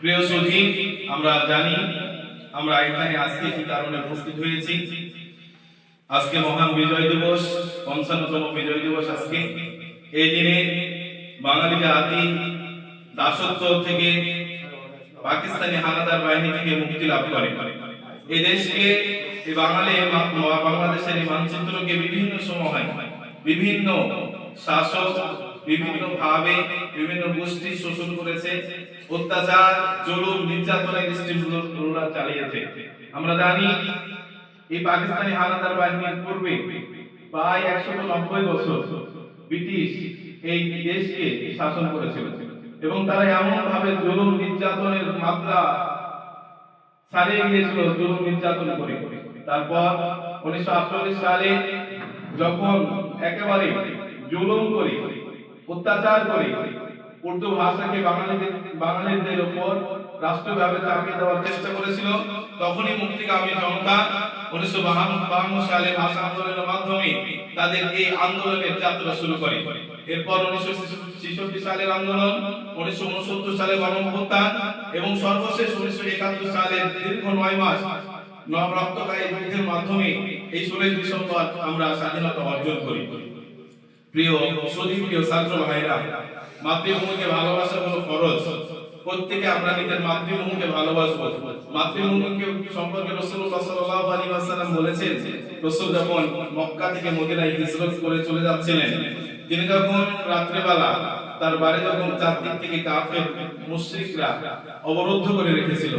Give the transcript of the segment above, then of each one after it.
প্রিয় সুধী আমরা জানি, আমরা এখানে আজকে কি কারণে উপস্থিত হয়েছি? আজকে মহান বিজয় দিবস, পঞ্চান্নতম বিজয় দিবস আজকে। এই দিনে বাঙালি জাতি দাসত্ব থেকে পাকিস্তানি হানাদার বাহিনী থেকে মুক্তি লাভ করে। এই দেশকে, এই বাঙালি বাংলাদেশের এই মানচিত্রকে বিভিন্ন সময়, বিভিন্ন শাসক বিভিন্ন ভাবে বিভিন্ন গোষ্ঠী শোষণ করেছে, অত্যাচার, জুলুম, নির্যাতনের দৃষ্টিগুলো চালিয়েছে। আমরা জানি এই পাকিস্তানি হানাদার বাহিনীর পূর্বে প্রায় একশো নব্বই বছর ব্রিটিশ এই দেশকে শাসন করেছিল এবং তারা এমন ভাবে জুলুম, নির্যাতনের মাত্রা ছাড়িয়ে গিয়েছিল, জুলুম, নির্যাতন করে। তারপর উনিশশো আটচল্লিশ সালে যখন একেবারে জুলুম করে অত্যাচার করে উর্দু ভাষাকে বাঙালিদের বাঙালিদের উপর রাষ্ট্রভাবে চাপিয়ে দেওয়ার চেষ্টা করেছিল। তখনই মুক্তিকামী জনতা উনিশশো বাহান্ন সালে ভাষা আন্দোলনের মাধ্যমে তাদের এই আন্দোলনের যাত্রা শুরু করে। এরপর উনিশশো ছেষট্টি সালের আন্দোলন, উনিশশো উনসত্তর সালে গণঅভ্যুত্থান এবং সর্বশেষ উনিশশো একাত্তর সালের দীর্ঘ নয় মাস নব রক্তকারী যুদ্ধের মাধ্যমে এই ষোলোই ডিসেম্বর আমরা স্বাধীনতা অর্জন করি। প্রিয় মাতৃভূমিকে ভালোবাসা প্রত্যেকে মাতৃভূমিকে মক্কা থেকে করে চলে যাচ্ছিলেন, তিনি যখন রাত্রেবেলা তার বাড়ি যখন চারদিক থেকে কাফের, মুশরিকরা অবরুদ্ধ করে রেখেছিল,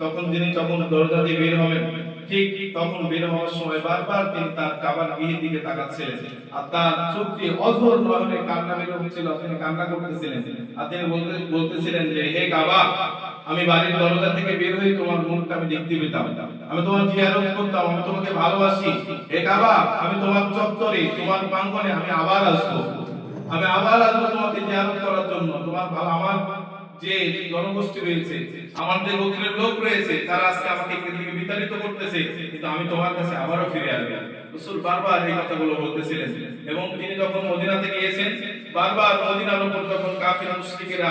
তখন তিনি তখন দরজা দিয়ে বের হবেন ঠিক তখন বের হওয়ার সময় বারবার তিনি তার কাবার গৃহের দিকে তাকাচ্ছিলেন। আর তার চোখ দিয়ে অঝোর নয়নে কান্না বের হচ্ছিল তিনি কান্না করতেছিলেন। আর তিনি বলতে, বলতেছিলেন যে, হে কাবা, আমি বাড়ির দরজা থেকে বের হয়ে তোমার মুখটা আমি দেখতে পেতাম। আমি তোমার জিয়ারত করতাম, আমি তোমাকে ভালোবাসি। হে কাবা, আমি তোমার চত্বরে, তোমার প্রাঙ্গণে আমি আবার আসব। আমি আবার আসব তোমাকে জিয়ারত করার জন্য। তোমার ভালো, আমার যে জনগোষ্ঠী রয়েছে, আমার যে গোত্রের লোক রয়েছে, তারা আজকে আমাকে বিতাড়িত করতেছি, কিন্তু আমি তোমার কাছে আবারও ফিরে আসব। রসুল বারবার এই কথাগুলো বলতেছিলেন এবং তিনি যখন মদিনাতে গিয়েছেন, বারবার মদিনার উপর যখন কাফির মুশরিকেরা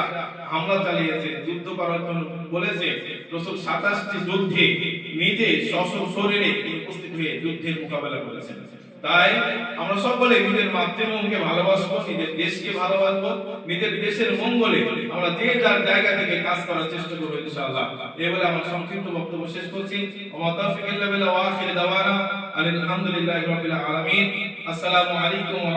হামলা চালিয়েছে, যুদ্ধ করার জন্য বলেছে, রসুল সাতাশটি যুদ্ধে নিজে সশস্ত্র শরীরে উপস্থিত হয়ে যুদ্ধের মোকাবেলা করেছেন। তাই আমরা সকলে নিজের মাতৃভূমিকে ভালোবাসবো, নিজের দেশকে ভালোবাসবো, নিজের দেশের মঙ্গলে আমরা যে যার জায়গা থেকে কাজ করার চেষ্টা করব ইনশাআল্লাহ। এই বলে আমার সংক্ষিপ্ত বক্তব্য শেষ করছি। আলহামদুলিল্লাহ আসসালামু আলাইকুম ওয়া